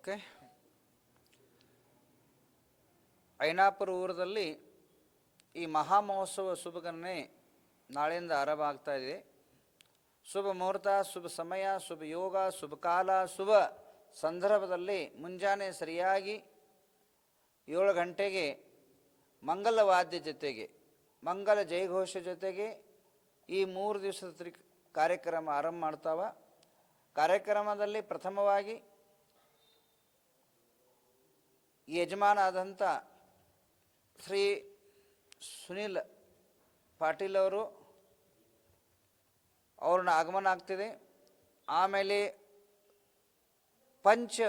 Okay. Ainapur ಊರದಲ್ಲಿ ಈ ಮಹಾಮಹೋತ್ಸವ ಶುಭಗಣನೆ ನಾಳೆಯಿಂದ ಆರಂಭ ಆಗ್ತಾ ಇದೆ. ಶುಭ ಮುಹೂರ್ತ, ಶುಭ ಸಮಯ, ಶುಭ ಯೋಗ, ಶುಭ ಕಾಲ, ಶುಭ ಸಂದರ್ಭದಲ್ಲಿ ಮುಂಜಾನೆ ಸರಿಯಾಗಿ ಏಳು ಗಂಟೆಗೆ ಮಂಗಲ ವಾದ್ಯ ಜೊತೆಗೆ, ಮಂಗಲ ಜಯಘೋಷ ಜೊತೆಗೆ ಈ ಮೂರು ದಿವಸದ ತ್ರಿ ಕಾರ್ಯಕ್ರಮ ಆರಂಭ ಮಾಡ್ತಾವ. ಕಾರ್ಯಕ್ರಮದಲ್ಲಿ ಪ್ರಥಮವಾಗಿ ಯಜಮಾನ ಆದಂಥ ಶ್ರೀ ಸುನಿಲ್ ಪಾಟೀಲ್ ಅವರು ಅವ್ರನ್ನ ಆಗಮನ ಆಗ್ತಿದೆ. ಆಮೇಲೆ ಪಂಚ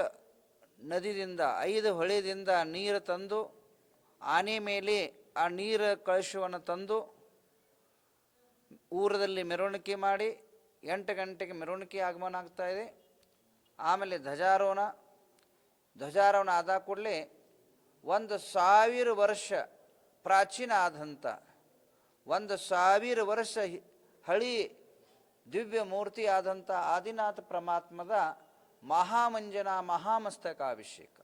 ನದಿದಿಂದ ಐದು ಹೊಳೆದಿಂದ ನೀರು ತಂದು, ಆನೆ ಮೇಲೆ ಆ ನೀರ ಕಳಶವನ್ನು ತಂದು ಊರದಲ್ಲಿ ಮೆರವಣಿಗೆ ಮಾಡಿ ಎಂಟು ಗಂಟೆಗೆ ಮೆರವಣಿಗೆ ಆಗಮನ ಆಗ್ತಾ ಇದೆ. ಆಮೇಲೆ ಧ್ವಜಾರೋಹಣ ಧ್ವಜಾರೋಹಣ ಆದ ಕೂಡಲೇ ಒಂದು ಸಾವಿರ ವರ್ಷ ಪ್ರಾಚೀನ ಆದಂಥ, ಒಂದು ಸಾವಿರ ವರ್ಷ ಹಳಿ ದಿವ್ಯ ಮೂರ್ತಿ ಆದಂಥ ಆದಿನಾಥ ಪರಮಾತ್ಮದ ಮಹಾಮಂಜನ ಮಹಾಮಸ್ತಕಾಭಿಷೇಕ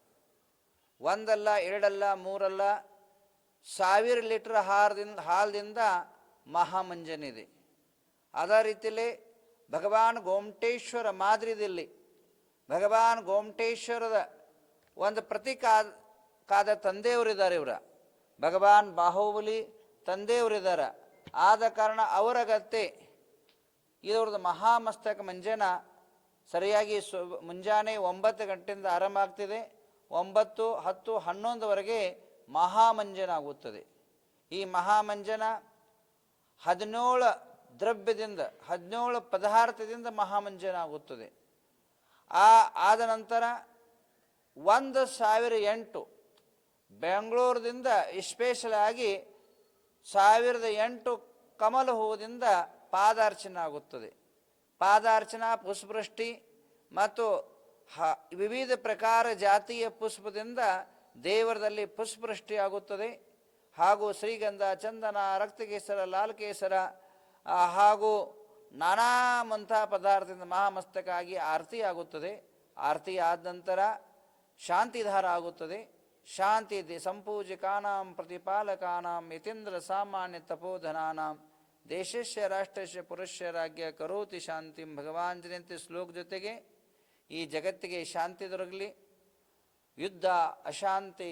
ಒಂದಲ್ಲ, ಎರಡಲ್ಲ, ಮೂರಲ್ಲ, ಸಾವಿರ ಲೀಟರ್ ಹಾರದಿಂದ, ಹಾಲದಿಂದ ಮಹಾಮಂಜನಿದೆ. ಅದೇ ರೀತಿಯಲ್ಲಿ ಭಗವಾನ್ ಗೋಮಟೇಶ್ವರ ಮಾದರಿದಲ್ಲಿ, ಭಗವಾನ್ ಗೋಮಟೇಶ್ವರದ ಒಂದು ಪ್ರತೀಕ ಆದ- ಕಾದ ತಂದೆಯವರಿದ್ದಾರೆ ಇವರ. ಭಗವಾನ್ ಬಾಹುಬಲಿ ತಂದೆಯವರಿದ್ದಾರೆ. ಆದ ಕಾರಣ ಅವರ ಗತ್ತೆ ಇವ್ರದ್ದು ಮಹಾಮಸ್ತಕ ಮಂಜನ ಸರಿಯಾಗಿ ಸು, ಮುಂಜಾನೆ ಒಂಬತ್ತು ಗಂಟೆಯಿಂದ ಆರಂಭ ಆಗ್ತಿದೆ. ಒಂಬತ್ತು, ಹತ್ತು, ಹನ್ನೊಂದುವರೆಗೆ ಮಹಾಮಂಜನ ಆಗುತ್ತದೆ. ಈ ಮಹಾಮಂಜನ ಹದಿನೇಳು ದ್ರವ್ಯದಿಂದ, ಹದಿನೇಳು ಪದಾರ್ಥದಿಂದ ಮಹಾಮಂಜನ ಆಗುತ್ತದೆ. ಆ, ಆದ ನಂತರ ಒಂದು ಸಾವಿರ ಎಂಟು ಬೆಂಗಳೂರದಿಂದ ಆಗಿ ಸಾವಿರದ ಎಂಟು ಕಮಲ ಹೂವಿಂದ ಪಾದಾರ್ಚನೆ ಆಗುತ್ತದೆ. ಪಾದಾರ್ಚನಾ, ಪುಷ್ಪವೃಷ್ಟಿ ಮತ್ತು ಹ, ವಿವಿಧ ಪ್ರಕಾರ ಜಾತಿಯ ಪುಷ್ಪದಿಂದ ದೇವರದಲ್ಲಿ ಪುಷ್ಪವೃಷ್ಟಿ ಆಗುತ್ತದೆ. ಹಾಗೂ ಶ್ರೀಗಂಧ, ಚಂದನ, ರಕ್ತಕೇಸರ, ಲಾಲ್ಕೇಸರ ಹಾಗೂ ನಾನಾ ಮಂಥ ಪದಾರ್ಥದಿಂದ ಮಹಾಮಸ್ತಕ ಆಗಿ ಆರತಿ ಆಗುತ್ತದೆ ಆರತಿ ಆದ ನಂತರ ಶಾಂತಿಧಾರ ಆಗುತ್ತದೆ. ಶಾಂತಿ ಸಂಪೂಜಕಾನಾಂ ಪ್ರತಿಪಾಲಕಾನಾಂ ಯತೀಂದ್ರ ಸಾಮಾನ್ಯ ತಪೋಧನಾಂ ದೇಶಸ್ಯ ರಾಷ್ಟ್ರಸ್ಯ ಪುರುಷ ರಾಜ್ಯ ಕರೋತಿ ಶಾಂತಿಂ ಭಗವಾನ್ ಜಯಂತಿ ಶ್ಲೋಕ ಜೊತೆಗೆ ಈ ಜಗತ್ತಿಗೆ ಶಾಂತಿ ದೊರಕಲಿ. ಯುದ್ಧ, ಅಶಾಂತಿ,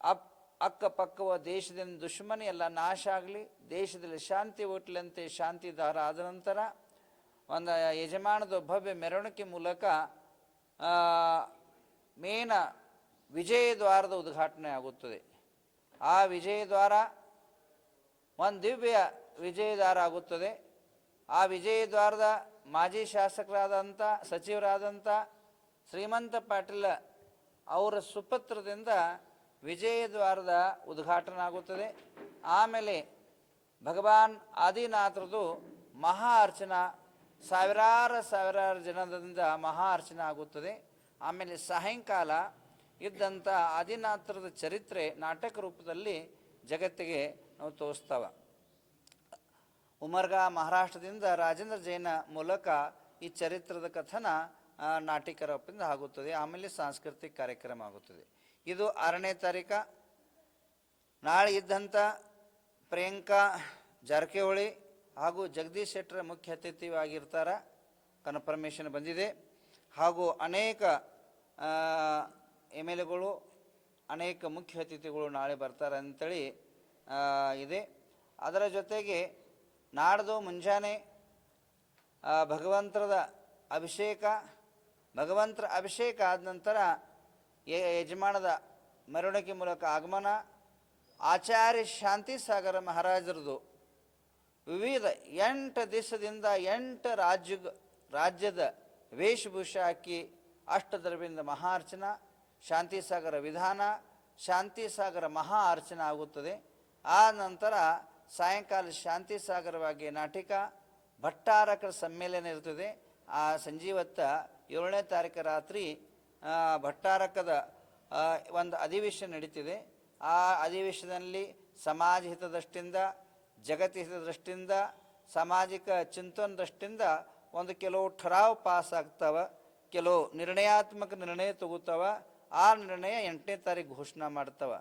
ಅಪ್, ಅಕ್ಕಪಕ್ಕವ ದೇಶದಿಂದ ದುಶ್ಮನಿ ಎಲ್ಲ ನಾಶ ಆಗಲಿ. ದೇಶದಲ್ಲಿ ಶಾಂತಿ ಹುಟ್ಟಲಂತೆ ಶಾಂತಿ ದಾರ ಆದ ನಂತರ ಒಂದು ಯಜಮಾನದ ಭವ್ಯ ಮೆರವಣಿಗೆ ಮೂಲಕ ಮೇನ ವಿಜಯದ್ವಾರದ ಉದ್ಘಾಟನೆ ಆಗುತ್ತದೆ. ಆ ವಿಜಯದ್ವಾರ ಒಂದು ದಿವ್ಯ ವಿಜಯದ್ವಾರ ಆಗುತ್ತದೆ. ಆ ವಿಜಯದ್ವಾರದ ಮಾಜಿ ಶಾಸಕರಾದಂಥ ಸಚಿವರಾದಂಥ ಶ್ರೀಮಂತ ಪಾಟೀಲ ಅವರ ಸುಪತ್ರದಿಂದ ವಿಜಯದ್ವಾರದ ಉದ್ಘಾಟನೆ ಆಗುತ್ತದೆ. ಆಮೇಲೆ ಭಗವಾನ್ ಆದಿನಾಥರದು ಮಹಾ ಅರ್ಚನಾ ಸಾವಿರಾರು ಸಾವಿರಾರು ಜನದಿಂದ ಮಹಾ ಅರ್ಚನೆ ಆಗುತ್ತದೆ. ಆಮೇಲೆ ಸಾಯಂಕಾಲ ಇದ್ದಂಥ ಆದಿನಾಥರದ ಚರಿತ್ರೆ ನಾಟಕ ರೂಪದಲ್ಲಿ ಜಗತ್ತಿಗೆ ನಾವು ತೋರಿಸ್ತಾವ. ಉಮರ್ಗಾ ಮಹಾರಾಷ್ಟ್ರದಿಂದ ರಾಜೇಂದ್ರ ಜೈನ ಮೂಲಕ ಈ ಚರಿತ್ರದ ಕಥನ ನಾಟಿಕ ರೂಪದಿಂದ ಆಗುತ್ತದೆ. ಆಮೇಲೆ ಸಾಂಸ್ಕೃತಿಕ ಕಾರ್ಯಕ್ರಮ ಆಗುತ್ತದೆ. ಇದು ಆರನೇ ತಾರೀಕ. ನಾಳೆ ಇದ್ದಂಥ ಪ್ರಿಯಾಂಕಾ ಜಾರಕಿಹೊಳಿ ಹಾಗೂ ಜಗದೀಶ್ ಶೆಟ್ಟರ್ ಮುಖ್ಯ ಅತಿಥಿಯಾಗಿರ್ತಾರೆ. ಕನ್ಫರ್ಮೇಷನ್ ಬಂದಿದೆ. ಹಾಗೂ ಅನೇಕ ಎಂ ಎಲ್ ಎಗಳು, ಅನೇಕ ಮುಖ್ಯ ಅತಿಥಿಗಳು ನಾಳೆ ಬರ್ತಾರೆ ಅಂತೇಳಿ ಇದೆ. ಅದರ ಜೊತೆಗೆ ನಾಡ್ದು ಮುಂಜಾನೆ ಭಗವಂತರದ ಅಭಿಷೇಕ, ಭಗವಂತರ ಅಭಿಷೇಕ ಆದ ನಂತರ ಯಜಮಾನದ ಮೆರವಣಿಗೆ ಮೂಲಕ ಆಗಮನ. ಆಚಾರ್ಯ ಶಾಂತಿ ಸಾಗರ ಮಹಾರಾಜರದು ವಿವಿಧ ಎಂಟು ದಿವಸದಿಂದ ಎಂಟು ರಾಜ್ಯ ರಾಜ್ಯದ ವೇಷಭೂಷ ಹಾಕಿ ಅಷ್ಟದ್ರವ್ಯದಿಂದ ಮಹಾ ಅರ್ಚನ ಶಾಂತಿ ಸಾಗರ ವಿಧಾನ ಶಾಂತಿ ಸಾಗರ ಮಹಾ ಅರ್ಚನ ಆಗುತ್ತದೆ. ಆ ನಂತರ ಸಾಯಂಕಾಲ ಶಾಂತಿ ಸಾಗರವಾಗಿ ನಾಟಿಕ ಭಟ್ಟಾರಕರ ಸಮ್ಮೇಳನ ಇರ್ತದೆ ಆ ಸಂಜೀವತ್ತ ಏಳನೇ ತಾರೀಕು ರಾತ್ರಿ ಭಟ್ಟಾರಕದ ಒಂದು ಅಧಿವೇಶನ ನಡೀತಿದೆ. ಆ ಅಧಿವೇಶನದಲ್ಲಿ ಸಮಾಜ ಹಿತದೃಷ್ಟಿಯಿಂದ ಜಗತ್ ದೃಷ್ಟಿಯಿಂದ, ಸಾಮಾಜಿಕ ಚಿಂತನ ದೃಷ್ಟಿಯಿಂದ ಒಂದು ಕೆಲವು ಠರಾವ್ ಪಾಸ್ ಆಗ್ತಾವ, ಕೆಲವು ನಿರ್ಣಯಾತ್ಮಕ ನಿರ್ಣಯ ತಗೋತಾವ, ಆ ನಿರ್ಣಯ ಎಂಟನೇ ತಾರೀಕು ಘೋಷಣೆ ಮಾಡ್ತಾವ.